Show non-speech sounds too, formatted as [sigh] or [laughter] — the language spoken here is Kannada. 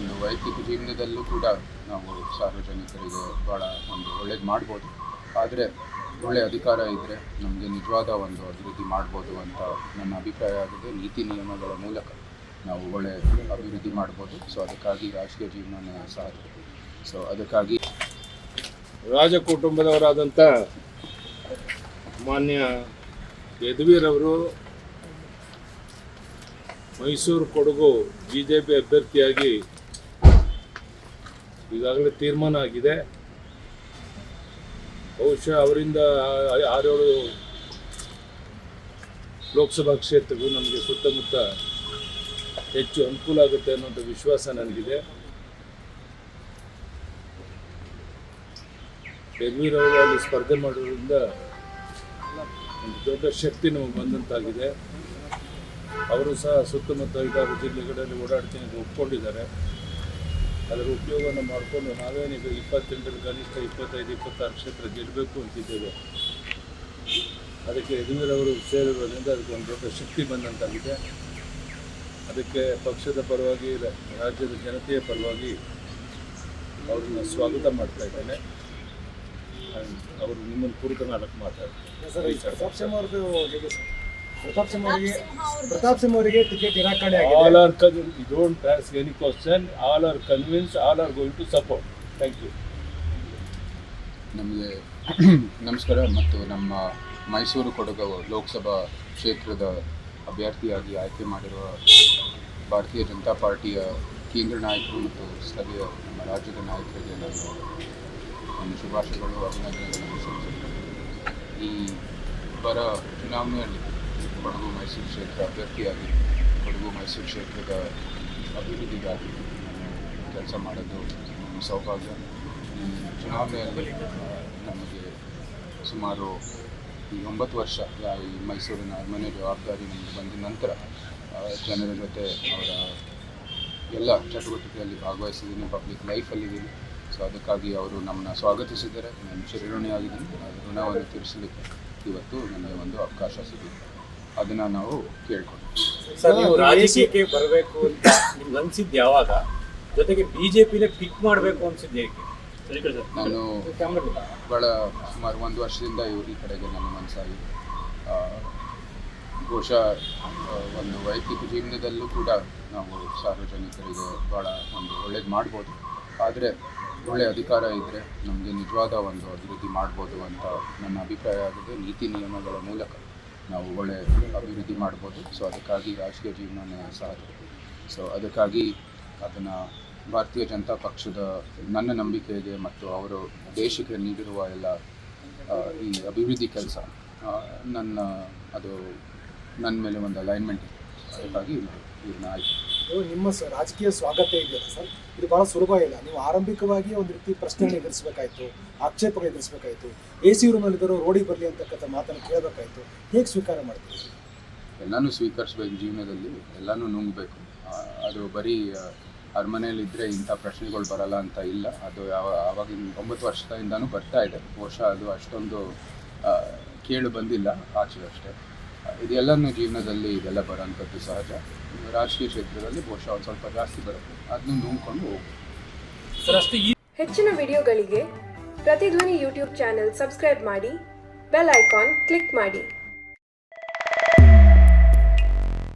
ಒಂದು ವೈಯಕ್ತಿಕ ಜೀವನದಲ್ಲೂ ಕೂಡ ನಾವು ಸಾರ್ವಜನಿಕರಿಗೆ ಭಾಳ ಒಂದು ಒಳ್ಳೇದು ಮಾಡ್ಬೋದು. ಆದರೆ ಒಳ್ಳೆಯ ಅಧಿಕಾರ ಇದ್ದರೆ ನಮಗೆ ನಿಜವಾದ ಒಂದು ಅಭಿವೃದ್ಧಿ ಮಾಡ್ಬೋದು ಅಂತ ನನ್ನ ಅಭಿಪ್ರಾಯ ಆಗಿದೆ. ನೀತಿ ನಿಯಮಗಳ ಮೂಲಕ ನಾವು ಒಳ್ಳೆಯ ಅಭಿವೃದ್ಧಿ ಮಾಡ್ಬೋದು. ಸೊ ಅದಕ್ಕಾಗಿ ರಾಜಕೀಯ ಜೀವನ ಸಾಧ್ಯ ಸೊ ಅದಕ್ಕಾಗಿ ರಾಜ ಕುಟುಂಬದವರಾದಂಥ ಮಾನ್ಯ ಯದುವೀರವರು Mysuru Kodagu B J P ಅಭ್ಯರ್ಥಿಯಾಗಿ ಈಗಾಗಲೇ ತೀರ್ಮಾನ ಆಗಿದೆ. ಬಹುಶಃ ಅವರಿಂದ ಆರೇಳು ಲೋಕಸಭಾ ಕ್ಷೇತ್ರಗಳು ನಮಗೆ ಸುತ್ತಮುತ್ತ ಹೆಚ್ಚು ಅನುಕೂಲ ಆಗುತ್ತೆ ಅನ್ನೋಂಥ ವಿಶ್ವಾಸ ನನಗಿದೆ. ಯದುವೀರವರು ಅಲ್ಲಿ ಸ್ಪರ್ಧೆ ಮಾಡೋದ್ರಿಂದ ಒಂದು ದೊಡ್ಡ ಶಕ್ತಿ ನಮಗೆ ಬಂದಂತಾಗಿದೆ. ಅವರು ಸಹ ಸುತ್ತಮುತ್ತ ಐದಾರು ಜಿಲ್ಲೆಗಳಲ್ಲಿ ಓಡಾಡ್ತೀನಿ ಅಂತ ಒಪ್ಕೊಂಡಿದ್ದಾರೆ. ಅದರ ಉಪಯೋಗವನ್ನು ಮಾಡಿಕೊಂಡು ನಾವೇನೀಗ ಇಪ್ಪತ್ತೆಂಟರಲ್ಲಿ ಕನಿಷ್ಠ ಇಪ್ಪತ್ತೈದು ಇಪ್ಪತ್ತಾರು ಕ್ಷೇತ್ರ ಗೆಲ್ಲಬೇಕು ಅಂತಿದ್ದೇವೆ ಅದಕ್ಕೆ ಯದುವೀರವರು ಸೇರಿರೋದ್ರಿಂದ ಅದಕ್ಕೆ ಒಂದು ದೊಡ್ಡ ಶಕ್ತಿ ಬಂದಂತಾಗಿದೆ ಅದಕ್ಕೆ ಪಕ್ಷದ ಪರವಾಗಿ ರಾಜ್ಯದ ಜನತೆಯ ಪರವಾಗಿ ಅವ್ರನ್ನ ಸ್ವಾಗತ ಮಾಡ್ತಾ ಇದ್ದೇನೆ ಅವರು ನಿಮ್ಮನ್ನು ಕುರಿತು ನಾಲ್ಕು ಮಾತಾಡ್ತಾರೆ ಪ್ರತಾಪ್ ಸಿಂಹ ಅವರಿಗೆ ಪ್ರತಾಪ್ ಸಿಂಹ ಅವರಿಗೆ ಟಿಕೆಟ್ ನಿರಾಕರಣೆ all you don't ask any question. All are convinced. Are are going to support. Thank you. ನಮಗೆ [clears throat] ನಮಸ್ಕಾರ ಮತ್ತು ನಮ್ಮ ಮೈಸೂರು ಕೊಡಗು ಲೋಕಸಭಾ ಕ್ಷೇತ್ರದ ಅಭ್ಯರ್ಥಿಯಾಗಿ ಆಯ್ಕೆ ಮಾಡಿರುವ ಭಾರತೀಯ ಜನತಾ ಪಾರ್ಟಿಯ ಕೇಂದ್ರ ನಾಯಕರು ಮತ್ತು ಸ್ಥಳೀಯ ನಮ್ಮ ರಾಜ್ಯದ ನಾಯಕರಿಗೆ ನಾನು ನನ್ನ ಶುಭಾಶಯಗಳು ಅಭಿನಂದನೆಗಳನ್ನು ಸಲ್ಲಿಸುತ್ತೇನೆ. ಈ ಬರ ಚುನಾವಣೆಯಲ್ಲಿ ಕೊಡಗು ಮೈಸೂರು ಕ್ಷೇತ್ರ ಅಭ್ಯರ್ಥಿಯಾಗಿ, ಕೊಡಗು ಮೈಸೂರು ಕ್ಷೇತ್ರದ ಅಭಿವೃದ್ಧಿಗಾಗಿ ಕೆಲಸ ಮಾಡೋದು ಸೌಭಾಗ್ಯ. ಈ ಚುನಾವಣೆಯಲ್ಲಿ ನಮಗೆ ಸುಮಾರು ಈ ಒಂಬತ್ತು ವರ್ಷ ಈ ಮೈಸೂರಿನ ಅರಮನೆ ಜವಾಬ್ದಾರಿ ನಮಗೆ ಬಂದ ನಂತರ ಜನರ ಜೊತೆ ಅವರ ಎಲ್ಲ ಚಟುವಟಿಕೆಯಲ್ಲಿ ಭಾಗವಹಿಸಿದ್ದೀನಿ ಪಬ್ಲಿಕ್ ಲೈಫಲ್ಲಿದ್ದೀನಿ ಸೊ ಅದಕ್ಕಾಗಿ ಅವರು ನಮ್ಮನ್ನ ಸ್ವಾಗತಿಸಿದ್ದಾರೆ. ನಾನು ಚಿರಋಣಿಯಾಗಿದ್ದೀನಿ ಋಣವನ್ನು ತೀರಿಸಲಿಕ್ಕೆ ಇವತ್ತು ನನಗೆ ಒಂದು ಅವಕಾಶ ಸಿಗಿದೆ ಅದನ್ನು ನಾವು ಕೇಳ್ಕೊಂಡು ಸರ್ ನೀವು ರಾಜಕೀಯಕ್ಕೆ ಬರಬೇಕು ಅಂತ ನಿಮ್ಗೆ ಅನ್ಸಿದ್ದು ಯಾವಾಗ? ಜೊತೆಗೆ ಬಿಜೆಪಿನೇ ಪಿಕ್ ಮಾಡಬೇಕು ಅನ್ಸಿದ್ದು ಹೇಗೆ? ನಾನು ಬಹಳ ಸುಮಾರು ಒಂದು ವರ್ಷದಿಂದ ಇವ್ರ ಈ ಕಡೆಗೆ ನನ್ನ ಮನಸ್ಸಾಗಿದೆ ಬಹುಶಃ ಆ, ಒಂದು ವೈಯಕ್ತಿಕ ಜೀವನದಲ್ಲೂ ಕೂಡ ನಾವು ಸಾರ್ವಜನಿಕರಿಗೆ ಭಾಳ ಒಂದು ಒಳ್ಳೇದು ಮಾಡ್ಬೋದು. ಆದರೆ ಒಳ್ಳೆ ಅಧಿಕಾರ ಇದ್ದರೆ ನಮಗೆ ನಿಜವಾದ ಒಂದು ಅಭಿವೃದ್ಧಿ ಮಾಡ್ಬೋದು ಅಂತ ನನ್ನ ಅಭಿಪ್ರಾಯ ಆಗಿದೆ ನೀತಿ ನಿಯಮಗಳ ಮೂಲಕ. ನಾವು ಒಳ್ಳೆ ಅಭಿವೃದ್ಧಿ ಮಾಡ್ಬೋದು. ಸೊ ಅದಕ್ಕಾಗಿ ರಾಜಕೀಯ ಜೀವನನೇ ಸಾಧ್ಯ ಸೊ ಅದಕ್ಕಾಗಿ ಅದನ್ನು ಭಾರತೀಯ ಜನತಾ ಪಕ್ಷದ ನನ್ನ ನಂಬಿಕೆಗೆ ಮತ್ತು ಅವರು ದೇಶಕ್ಕೆ ನೀಡಿರುವ ಎಲ್ಲ ಈ ಅಭಿವೃದ್ಧಿ ಕೆಲಸ ನನ್ನ, ಅದು ನನ್ನ ಮೇಲೆ ಒಂದು ಅಲೈನ್ಮೆಂಟ್ ಇದೆ. ಅದಕ್ಕಾಗಿ ಆಯ್ತು. ನಿಮ್ಮ ರಾಜಕೀಯ ಸ್ವಾಗತ ಇದೆಯಲ್ಲ ಸರ್? ಇದು ಬಹಳ ಸುಲಭ ಇಲ್ಲ. ನೀವು ಆರಂಭಿಕವಾಗಿ ಒಂದು ರೀತಿ ಪ್ರಶ್ನೆಗಳನ್ನ ಎದುರಿಸಬೇಕಾಯ್ತು ಆಕ್ಷೇಪಗಳು ಎದುರಿಸಬೇಕಾಯ್ತು ಎ ಸಿ ರೂಮಲ್ಲಿದ್ದರೂ ರೋಡಿಗೆ ಬರಲಿ ಅಂತಕ್ಕಂಥ ಮಾತನ್ನು ಕೇಳಬೇಕಾಯ್ತು. ಹೇಗೆ ಸ್ವೀಕಾರ ಮಾಡ್ತೀವಿ ಎಲ್ಲನೂ ಸ್ವೀಕರಿಸ್ಬೇಕು ಜೀವನದಲ್ಲಿ ಎಲ್ಲನೂ ನುಂಗಬೇಕು. ಅದು ಬರೀ ಅರಮನೆಯಲ್ಲಿದ್ದರೆ ಇಂಥ ಪ್ರಶ್ನೆಗಳು ಬರಲ್ಲ ಅಂತ ಇಲ್ಲ. ಅದು ಯಾವ ಆವಾಗಿನ ಒಂಬತ್ತು ವರ್ಷದಿಂದನೂ ಬರ್ತಾ ಇದೆ. ಬಹುಶಃ ಅದು ಅಷ್ಟೊಂದು ಕೇಳು ಬಂದಿಲ್ಲ ಆಚೆ ಅಷ್ಟೇ ಆ, ಇದೆಲ್ಲನೂ ಜೀವನದಲ್ಲಿ ಇದೆಲ್ಲ ಬರೋಂಥದ್ದು ಸಹಜ. ರಾಜಕೀಯ ಕ್ಷೇತ್ರದಲ್ಲಿ ಬಹುಶಃ ಒಂದು ಸ್ವಲ್ಪ ಜಾಸ್ತಿ ಬರುತ್ತೆ. ಅದನ್ನು ಸರ್ ಈ ಹೆಚ್ಚಿನ ವಿಡಿಯೋಗಳಿಗೆ ಪ್ರತಿಧ್ವನಿ ಯೂಟ್ಯೂಬ್ ಚಾನೆಲ್ ಸಬ್ಸ್ಕ್ರೈಬ್ ಮಾಡಿ ಬೆಲ್ ಐಕಾನ್ ಕ್ಲಿಕ್ ಮಾಡಿ.